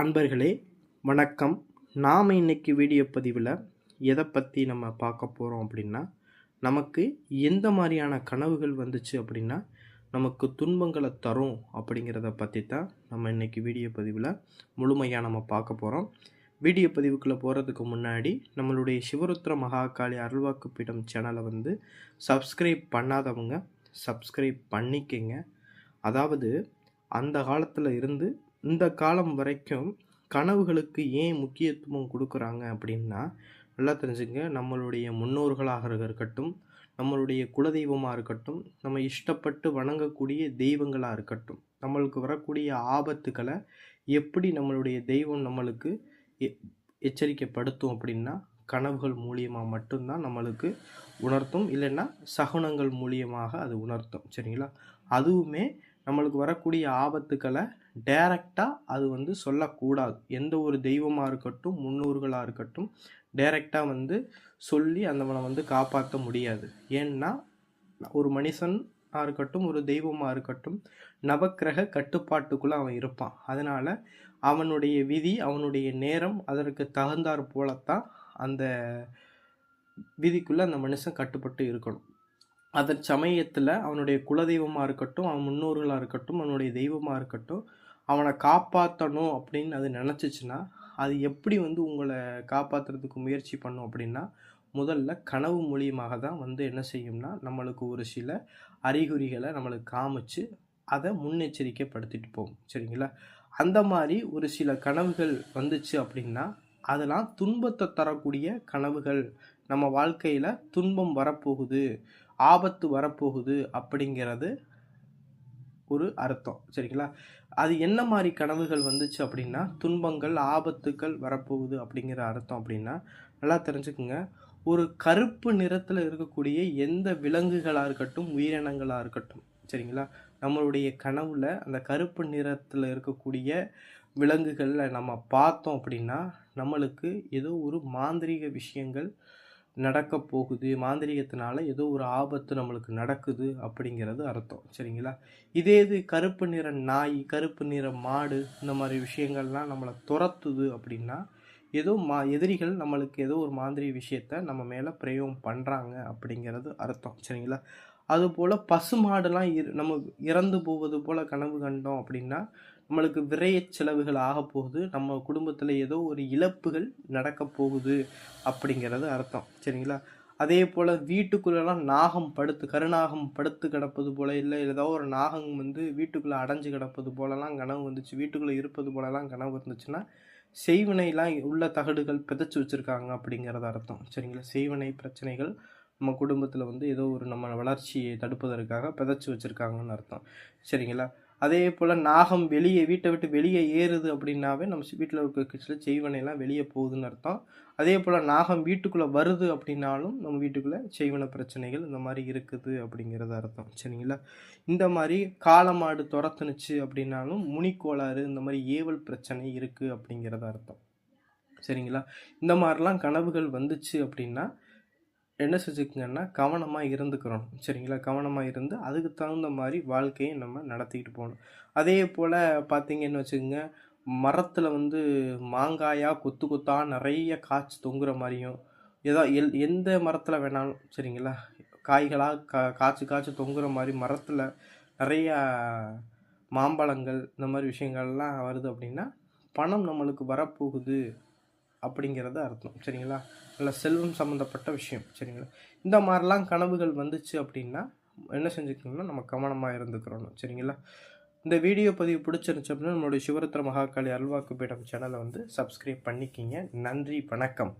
அன்பர்களே வணக்கம். நாம் இன்றைக்கி வீடியோ பதிவில் எதை பற்றி நம்ம பார்க்க போகிறோம் அப்படின்னா நமக்கு எந்த மாதிரியான கனவுகள் வந்துச்சு அப்படின்னா நமக்கு துன்பங்களை தரும் அப்படிங்கிறத பற்றி தான் நம்ம இன்றைக்கி வீடியோ பதிவில் முழுமையாக நம்ம பார்க்க போகிறோம் வீடியோ பதிவுக்குள்ளே போகிறதுக்கு முன்னாடி நம்மளுடைய சிவருத்ர மகாகாளி அருள்வாக்கு பீடம் சேனலை வந்து சப்ஸ்கிரைப் பண்ணாதவங்க சப்ஸ்கிரைப் பண்ணிக்கங்க. அதாவது அந்த காலத்தில் இருந்து இந்த காலம் வரைக்கும் கனவுகளுக்கு ஏன் முக்கியத்துவம் கொடுக்குறாங்க அப்படின்னா நல்லா தெரிஞ்சுங்க. நம்மளுடைய முன்னோர்களாக இருக்கட்டும் நம்மளுடைய குலதெய்வமாக இருக்கட்டும் நம்ம இஷ்டப்பட்டு வணங்கக்கூடிய தெய்வங்களாக இருக்கட்டும் நம்மளுக்கு வரக்கூடிய ஆபத்துக்களை எப்படி நம்மளுடைய தெய்வம் நம்மளுக்கு எச்சரிக்கைப்படுத்தும் அப்படின்னா கனவுகள் மூலியமாக மட்டும்தான் நம்மளுக்கு உணர்த்தும். இல்லைன்னா சகுனங்கள் மூலியமாக அது உணர்த்தும். சரிங்களா? அதுவுமே நம்மளுக்கு வரக்கூடிய ஆபத்துக்களை டைரக்டாக அது வந்து சொல்லக்கூடாது. எந்த ஒரு தெய்வமாக இருக்கட்டும் முன்னோர்களாக இருக்கட்டும் டேரெக்டாக வந்து சொல்லி அந்தவனை வந்து காப்பாற்ற முடியாது. ஏன்னா ஒரு மனுஷனாக இருக்கட்டும் ஒரு தெய்வமாக இருக்கட்டும் நவக்கிரக கட்டுப்பாட்டுக்குள்ளே அவன் இருப்பான். அதனால் அவனுடைய விதி அவனுடைய நேரம் அதற்கு தகுந்தாற் போலத்தான் அந்த விதிக்குள்ளே அந்த மனுஷன் கட்டுப்பட்டு இருக்கணும். அதன் சமயத்தில் அவனுடைய குலதெய்வமாக இருக்கட்டும் அவன் முன்னோர்களாக இருக்கட்டும் அவனுடைய தெய்வமாக இருக்கட்டும் அவனை காப்பாற்றணும் அப்படின்னு அது நினச்சிச்சின்னா அது எப்படி வந்து உங்களை காப்பாற்றுறதுக்கு முயற்சி பண்ணும் அப்படின்னா முதல்ல கனவு மூலியமாக தான் வந்து என்ன செய்யும்னா நம்மளுக்கு ஒரு சில அறிகுறிகளை நம்மளுக்கு காமிச்சு அதை முன்னெச்சரிக்கைப்படுத்திட்டு போகும். சரிங்களா? அந்த மாதிரி ஒரு சில கனவுகள் வந்துச்சு அப்படின்னா அதெல்லாம் துன்பத்தை தரக்கூடிய கனவுகள் நம்ம வாழ்க்கையில் துன்பம் வரப்போகுது. ஆபத்து வரப்போகுது அப்படிங்கிறது ஒரு அர்த்தம். சரிங்களா? அது என்ன மாதிரி கனவுகள் வந்துச்சு அப்படின்னா துன்பங்கள் ஆபத்துக்கள் வரப்போகுது அப்படிங்கிற அர்த்தம் அப்படின்னா நல்லா தெரிஞ்சுக்குங்க. ஒரு கருப்பு நிறத்தில் இருக்கக்கூடிய எந்த விலங்குகளாக இருக்கட்டும் உயிரினங்களாக இருக்கட்டும் சரிங்களா? நம்மளுடைய கனவுல அந்த கருப்பு நிறத்தில் இருக்கக்கூடிய விலங்குகளை நம்ம பார்த்தோம் அப்படின்னா நம்மளுக்கு ஏதோ ஒரு மாந்திரீக விஷயங்கள் நடக்க போகுது மாந்திரிகத்தினால ஏதோ ஒரு ஆபத்து நம்மளுக்கு நடக்குது அப்படிங்கிறது அர்த்தம். சரிங்களா? இதே இது கருப்பு நிற நாய் கருப்பு நிற மாடு இந்த மாதிரி விஷயங்கள்லாம் நம்மளை துரத்துது அப்படின்னா ஏதோ மா எதிரிகள் நம்மளுக்கு ஏதோ ஒரு மாதிரி விஷயத்த நம்ம மேலே பிரயோகம் பண்ணுறாங்க அப்படிங்கிறது அர்த்தம். சரிங்களா? அதுபோல் பசுமாடுலாம் இரு நம்ம இறந்து போவது போல் கனவு கண்டோம் அப்படின்னா நம்மளுக்கு விரைய செலவுகள் ஆக போகுது. நம்ம குடும்பத்தில் ஏதோ ஒரு இழப்புகள் நடக்க போகுது அப்படிங்கிறது அர்த்தம். சரிங்களா? அதே போல் வீட்டுக்குள்ளெல்லாம் நாகம் படுத்து கருநாகம் படுத்து கிடப்பது போல் இல்லை ஏதோ ஒரு நாகம் வந்து வீட்டுக்குள்ளே அடைஞ்சு கிடப்பது போலலாம் கனவு வந்துச்சு வீட்டுக்குள்ளே இருப்பது போலலாம் கனவு இருந்துச்சுன்னா செய்வினைலாம் உள்ள தகடுகள் பிதைச்சி வச்சுருக்காங்க அப்படிங்கிறது அர்த்தம். சரிங்களா? செய்வினை பிரச்சனைகள் நம்ம குடும்பத்தில் வந்து ஏதோ ஒரு நம்ம வளர்ச்சியை தடுப்பதற்காக பிதைச்சி வச்சுருக்காங்கன்னு அர்த்தம். சரிங்களா? அதே போல் நாகம் வெளியே வீட்டை விட்டு வெளியே ஏறுது அப்படின்னாவே நம்ம வீட்டில் இருக்க சில செய்வனையெல்லாம் வெளியே போகுதுன்னு அர்த்தம். அதே போல் நாகம் வீட்டுக்குள்ளே வருது அப்படின்னாலும் நம்ம வீட்டுக்குள்ளே செய்வன பிரச்சனைகள் இந்த மாதிரி இருக்குது அப்படிங்கிறத அர்த்தம். சரிங்களா? இந்த மாதிரி காலமாடு துரத்துனுச்சு அப்படின்னாலும் முனிக்கோளாறு இந்த மாதிரி ஏவல் பிரச்சனை இருக்குது அப்படிங்கிறத அர்த்தம். சரிங்களா? இந்த மாதிரிலாம் கனவுகள் வந்துச்சு அப்படின்னா என்ன செஞ்சுக்கங்கன்னா கவனமாக இருந்துக்கிறோம் சரிங்களா? கவனமாக இருந்து அதுக்கு தகுந்த மாதிரி வாழ்க்கையை நம்ம நடத்திக்கிட்டு போகணும். அதே போல் பார்த்திங்கன்னு வச்சுக்கோங்க மரத்தில் வந்து மாங்காயாக கொத்து கொத்தாக நிறைய காய்ச்சி தொங்குற மாதிரியும் ஏதோ எல் எந்த மரத்தில் வேணாலும் சரிங்களா? காய்களாக கா காய்ச்சி காய்ச்சி தொங்குற மாதிரி மரத்தில் நிறையா மாம்பழங்கள் இந்த மாதிரி விஷயங்கள்லாம் வருது அப்படின்னா பணம் நம்மளுக்கு வரப்போகுது. அப்படிங்கிறது அர்த்தம். சரிங்களா? நல்ல செல்வம் சம்மந்தப்பட்ட விஷயம். சரிங்களா? இந்த மாதிரிலாம் கனவுகள் வந்துச்சு அப்படின்னா என்ன செஞ்சுக்கணும்னா நம்ம கவனமாக இருந்துக்கிறோம் சரிங்களா? இந்த வீடியோ பதிவு பிடிச்சிருந்துச்சு அப்படின்னா நம்மளுடைய சிவரத்ர மகாகாளி அல்வாக்கு பீடம் சேனலை வந்து சப்ஸ்கிரைப் பண்ணிக்கிங்க. நன்றி வணக்கம்.